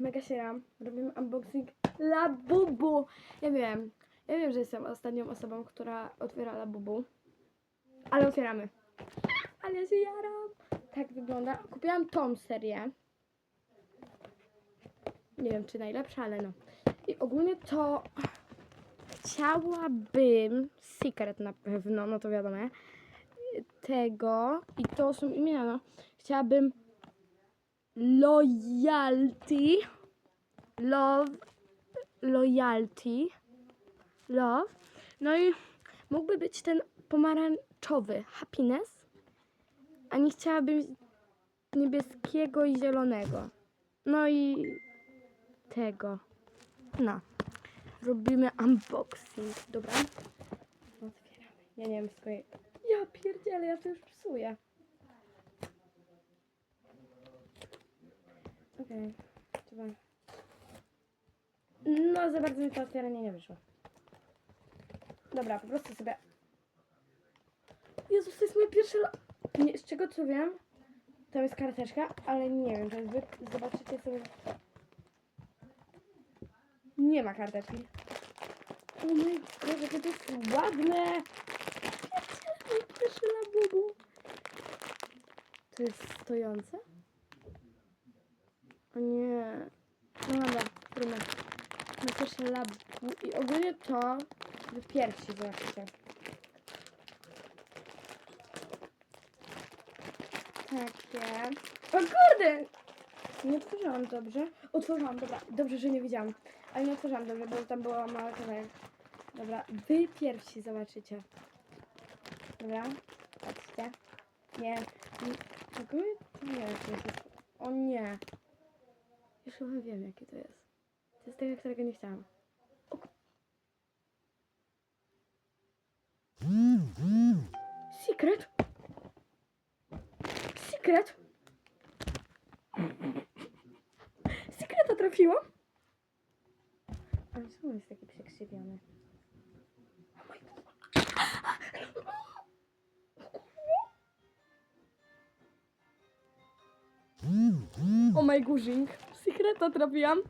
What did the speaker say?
mega się ram. Robimy unboxing Labubu. Ja wiem, ja wiem, że jestem ostatnią osobą, która otwiera Labubu. Ale otwieramy. Ale się jaram. Tak wygląda. Kupiłam tą serię. Nie wiem, czy najlepsza, ale no. I ogólnie to chciałabym Secret na pewno, no to wiadomo. Tego i to są imiona. No. Chciałabym Loyalty. Love. Loyalty. Love. No i mógłby być ten pomarańczowy. Happiness. A nie chciałabym niebieskiego i zielonego. No i tego. No. Robimy unboxing. Dobra. Otwieramy. Ja nie wiem swoje Ja pierdzielę, ja to już psuję Okej, trzeba. No, za bardzo mi to otwieranie nie wyszło. Dobra, po prostu sobie. Jezus, to jest moje pierwsze. Nie, z czego co wiem, tam jest karteczka, ale nie wiem, to jest. Zobaczycie sobie. Nie ma karteczki. O mój jakie to jest ładne! Pierwsze labubu. To jest stojące? O nie. No dobra, trudno. Na pierwsze labu. I ogólnie to wy pierwsi zobaczycie. Takie. O kurde! Nie otworzyłam dobrze. Otworzyłam, dobra. Dobrze, że nie widziałam. Ale nie otworzyłam dobrze, bo tam była mała kawałek. Dobra, wy pierwsi zobaczycie. Dobra, patrzcie. Nie. nie- to nie jest. O nie. Już chyba wiem, jakie to jest. To jest tego, którego nie chciałam. O Secret? Secret? Secreta trafiłam? Ale czemu jest taki przekrzywiony? Oh O my guzik. Secreta trafiłam.